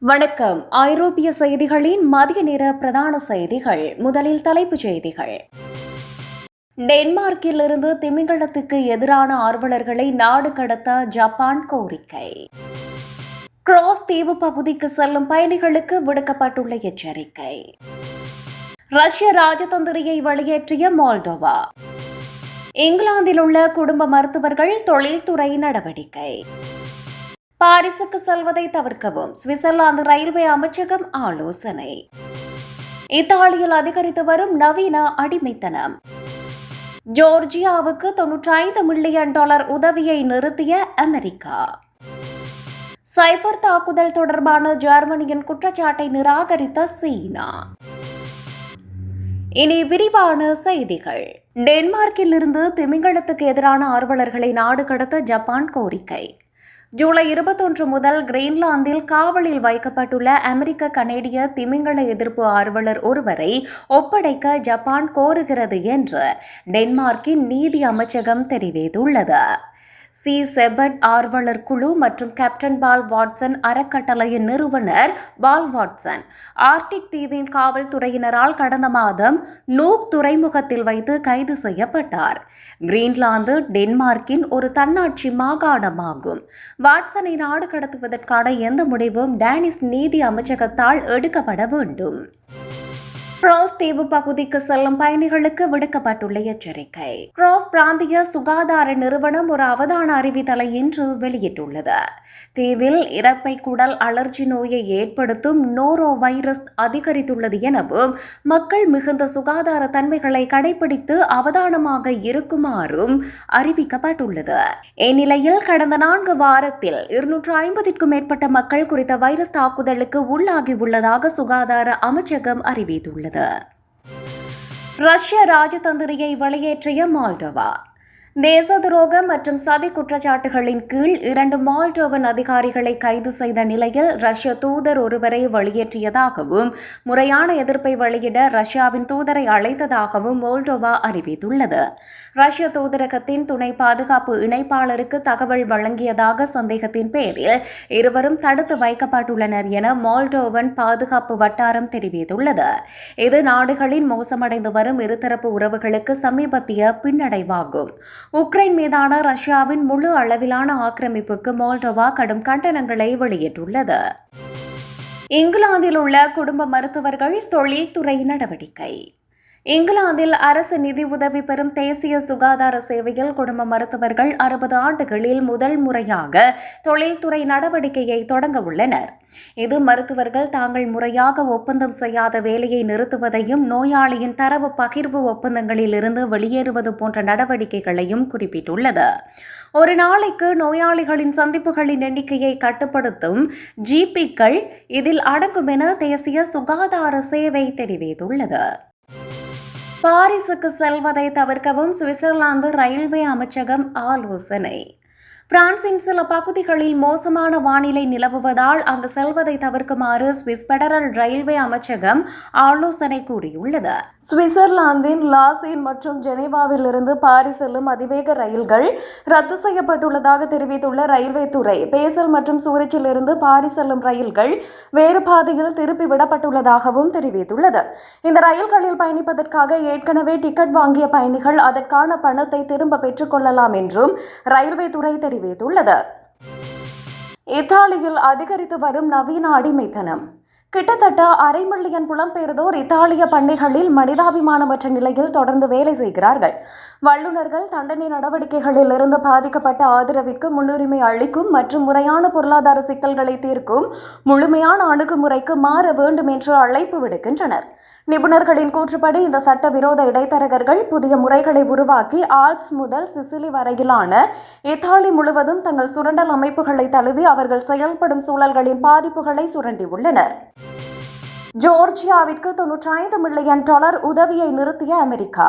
வணக்கம். ஐரோப்பிய செய்திகளின் மதிய நேர பிரதான செய்திகள். முதலில் தலைப்புச் செய்திகள். டென்மார்க்கிலிருந்து திமிங்கலத்துக்கு எதிரான ஆர்வலர்களை நாடு கடத்த ஜப்பான் கோரிக்கை. கிராஸ் தீவு பகுதிக்கு செல்லும் பயணிகளுக்கு விடுக்கப்பட்டுள்ள எச்சரிக்கை. ரஷ்ய ராஜதந்திரியை வெளியேற்றிய மால்டோவா. இங்கிலாந்தில் உள்ள குடும்ப மருத்துவர்கள் தொழில்துறை நடவடிக்கை. பாரிஸுக்கு செல்வதை தவிர்க்கவும் சுவிட்சர்லாந்து ரயில்வே அமைச்சகம் ஆலோசனை. இத்தாலியில் அதிகரித்து வரும் நவீன அடிமைத்தனம். ஜோர்ஜியாவுக்கு தொன்னூற்றி ஐந்து மில்லியன் டாலர் உதவியை நிறுத்திய அமெரிக்கா. சைபர் தாக்குதல் தொடர்பான ஜெர்மனியின் குற்றச்சாட்டை நிராகரித்த சீனா. இனி விரிவான செய்திகள். டென்மார்க்கில் இருந்து திமிங்கலத்துக்கு எதிரான ஆர்வலர்களை நாடு கடத்த ஜப்பான் கோரிக்கை. ஜூலை இருபத்தொன்று முதல் கிரீன்லாந்தில் காவலில் வைக்கப்பட்டுள்ள அமெரிக்க கனேடிய திமிங்கல எதிர்ப்பு ஆர்வலர் ஒருவரை ஒப்படைக்க ஜப்பான் கோருகிறது என்று டென்மார்க்கின் நீதி அமைச்சகம் தெரிவித்துள்ளது. சி. செபட் ஆர்வலர் குழு மற்றும் கேப்டன் பால் வாட்சன் அறக்கட்டளையின் நிறுவனர் பால் வாட்சன். ஆர்டிக் தீவின் காவல்துறையினரால் கடந்த மாதம் நூக் துறைமுகத்தில் வைத்து கைது செய்யப்பட்டார். கிரீன்லாந்து டென்மார்க்கின் ஒரு தன்னாட்சி மாகாணமாகும். வாட்சனை நாடு கடத்துவதற்கான எந்த முடிவும் டேனிஸ் நீதி அமைச்சகத்தால் எடுக்கப்பட வேண்டும். தீவு பகுதிக்கு செல்லும் பயணிகளுக்கு விடுக்கப்பட்டுள்ள எச்சரிக்கை. கிராஸ் பிராந்திய சுகாதார நிறுவனம் ஒரு அவதான அறிவித்தலை இன்று வெளியிட்டுள்ளது. தீவில் இறப்பை குடல் அலர்ஜி நோயை ஏற்படுத்தும் நோரோ வைரஸ் அதிகரித்துள்ளது எனவும் மக்கள் மிகுந்த சுகாதார தன்மைகளை கடைபிடித்து அவதானமாக இருக்குமாறும் அறிவிக்கப்பட்டுள்ளது. இந்நிலையில் கடந்த நான்கு வாரத்தில் இருநூற்று ஐம்பதிற்கும் மேற்பட்ட மக்கள் குறித்த வைரஸ் தாக்குதலுக்கு உள்ளாகியுள்ளதாக சுகாதார அமைச்சகம் அறிவித்துள்ளது. ரஷ்ய ராஜதந்திரியை வெளியேற்றிய மால்டோவா. தேச துரோகம் மற்றும் சதி குற்றச்சாட்டுகளின் கீழ் இரண்டு மால்டோவன் அதிகாரிகளை கைது செய்த நிலையில் ரஷ்ய தூதர் ஒருவரை வெளியேற்றியதாகவும் முறையான எதிர்ப்பை வெளியிட ரஷ்யாவின் தூதரை அழைத்ததாகவும் மோல்டோவா அறிவித்துள்ளது. ரஷ்ய தூதரகத்தின் துணை பாதுகாப்பு இணைப்பாளருக்கு தகவல் வழங்கியதாக சந்தேகத்தின் பேரில் இருவரும் தடுத்து வைக்கப்பட்டுள்ளனர் என மால்டோவன் பாதுகாப்பு வட்டாரம் தெரிவித்துள்ளது. இது நாடுகளின் மோசமடைந்து வரும் இருதரப்பு உறவுகளுக்கு சமீபத்திய பின்னடைவாகும். உக்ரைன் மீதான ரஷ்யாவின் முழு அளவிலான ஆக்கிரமிப்புக்கு மோல்டோவா கடும் கண்டனங்களை வெளியிட்டுள்ளது. இங்கிலாந்தில் உள்ள குடும்ப மருத்துவர்கள் தொழில்துறை நடவடிக்கை. இங்கிலாந்தில் அரசு நிதி உதவி பெறும் தேசிய சுகாதார சேவையில் குடும்ப மருத்துவர்கள் அறுபது ஆண்டுகளில் முதல் முறையாக தொழில்துறை நடவடிக்கையை தொடங்க உள்ளனர். இது மருத்துவர்கள் தாங்கள் முறையாக ஒப்பந்தம் செய்யாத வேலையை நிறுத்துவதையும் நோயாளியின் தரவு பகிர்வு ஒப்பந்தங்களில் இருந்து வெளியேறுவது போன்ற நடவடிக்கைகளையும் குறிப்பிட்டுள்ளது. ஒரு நாளைக்கு நோயாளிகளின் சந்திப்புகளின் எண்ணிக்கையை கட்டுப்படுத்தும் ஜிபிக்கள் இதில் அடங்கும் என தேசிய சுகாதார சேவை தெரிவித்துள்ளது. பாரிஸுக்கு செல்வதை தவிர்க்கவும் சுவிட்சர்லாந்து ரயில்வே அமைச்சகம் ஆலோசனை. பிரான்சின் சில பகுதிகளில் மோசமான வானிலை நிலவுவதால் அங்கு செல்வதை தவிர்க்குமாறு சுவிஸ் பெடரல் ரயில்வே அமைச்சகம் ஆலோசனை கூறியுள்ளது. சுவிட்சர்லாந்தின் லாசின் மற்றும் ஜெனீவாவில் இருந்து பாரிஸ் செல்லும் அதிவேக ரயில்கள் ரத்து செய்யப்பட்டுள்ளதாக தெரிவித்துள்ள ரயில்வே துறை பேசல் மற்றும் சூரிச்சில் இருந்து பாரிஸ் செல்லும் ரயில்கள் வேறு பாதையில் திருப்பி விடப்பட்டுள்ளதாகவும் தெரிவித்துள்ளது. இந்த ரயில்களில் பயணிப்பதற்காக ஏற்கனவே டிக்கெட் வாங்கிய பயணிகள் அதற்கான பணத்தை திரும்ப பெற்றுக்கொள்ளலாம் என்றும் ரயில்வே துறை தெரிவித்துள்ளது. இத்தாலியில் அதிகரித்து வரும் நவீன அடிமைத்தனம். கிட்டத்தட்ட அரை மில்லியன் புலம்பெயர்ந்தோர் இத்தாலிய பண்ணைகளில் மனிதாபிமானமற்ற நிலையில் தொடர்ந்து வேலை செய்கிறார்கள். வல்லுநர்கள் தண்டனை நடவடிக்கைகளில் இருந்து பாதிக்கப்பட்ட ஆதரவிற்கு முன்னுரிமை அளிக்கும் மற்றும் முறையான பொருளாதார சிக்கல்களை தீர்க்கும் முழுமையான அணுகுமுறைக்கு மாற வேண்டும் என்று அழைப்பு விடுக்கின்றனர். நிபுணர்களின் கூற்றுப்படி இந்த சட்டவிரோத இடைத்தரகர்கள் புதிய முறைகளை உருவாக்கி ஆல்ப்ஸ் முதல் சிசிலி வரையிலான இத்தாலி முழுவதும் தங்கள் சுரண்டல் அமைப்புகளை தழுவி அவர்கள் செயல்படும் சூழல்களின் பாதிப்புகளை சுரண்டியுள்ளனர். ஜோர்ஜியாவிற்கு தொன்னூற்றி ஐந்து மில்லியன் டாலர் உதவியை நிறுத்திய அமெரிக்கா.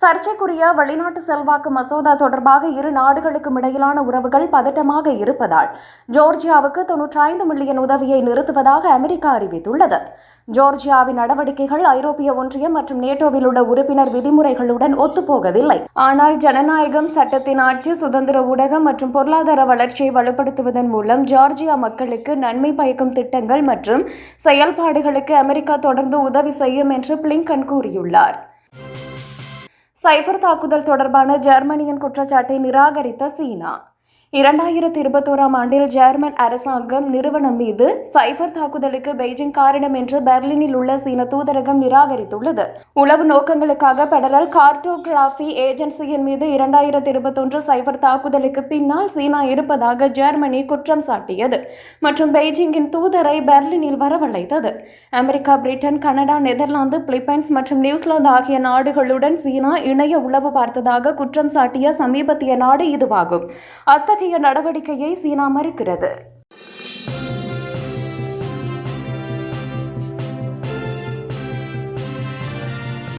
சர்ச்சைக்குரிய வெளிநாட்டு செல்வாக்கு மசோதா தொடர்பாக இரு நாடுகளுக்கும் இடையிலான உறவுகள் பதட்டமாக இருப்பதால் ஜோர்ஜியாவுக்கு தொன்னூற்றி ஐந்து மில்லியன் உதவியை நிறுத்துவதாக அமெரிக்கா அறிவித்துள்ளது. ஜோர்ஜியாவின் நடவடிக்கைகள் ஐரோப்பிய ஒன்றியம் மற்றும் நேட்டோவில் உள்ள உறுப்பினர் விதிமுறைகளுடன் ஒத்துப்போகவில்லை. ஆனால் ஜனநாயகம் சட்டத்தின் ஆட்சி சுதந்திர ஊடகம் மற்றும் பொருளாதார வளர்ச்சியை வலுப்படுத்துவதன் மூலம் ஜார்ஜியா மக்களுக்கு நன்மை பயக்கும் திட்டங்கள் மற்றும் செயல்பாடுகளுக்கு அமெரிக்கா தொடர்ந்து உதவி செய்யும் என்று பிளிங்கன் கூறியுள்ளார். சைபர் தாக்குதல் தொடர்பான ஜெர்மனியின் குற்றச்சாட்டை நிராகரித்த சீனா. இரண்டாயிரத்தி இருபத்தோராம் ஆண்டில் ஜெர்மன் அரசாங்கம் நிறுவனம் மீது சைபர் தாக்குதலுக்கு பெய்ஜிங் காரணம் என்று பெர்லினில் உள்ள சீன தூதரகம் நிராகரித்துள்ளது. உளவு நோக்கங்களுக்காக பெடரல் கார்டோகிராஃபி ஏஜென்சியின் மீது இரண்டாயிரத்தி இருபத்தொன்று சைபர் தாக்குதலுக்கு பின்னால் சீனா இருப்பதாக ஜெர்மனி குற்றம் சாட்டியது மற்றும் பெய்ஜிங்கின் தூதரை பெர்லினில் வரவழைத்தது. America Britain Canada Netherlands Philippines மற்றும் நியூசிலாந்து ஆகிய நாடுகளுடன் சீனா இணைய உளவு பார்த்ததாக குற்றம் சாட்டிய சமீபத்திய நாடு இதுவாகும். அத்தகைய நடவடிக்கையை சீனா மறுக்கிறது.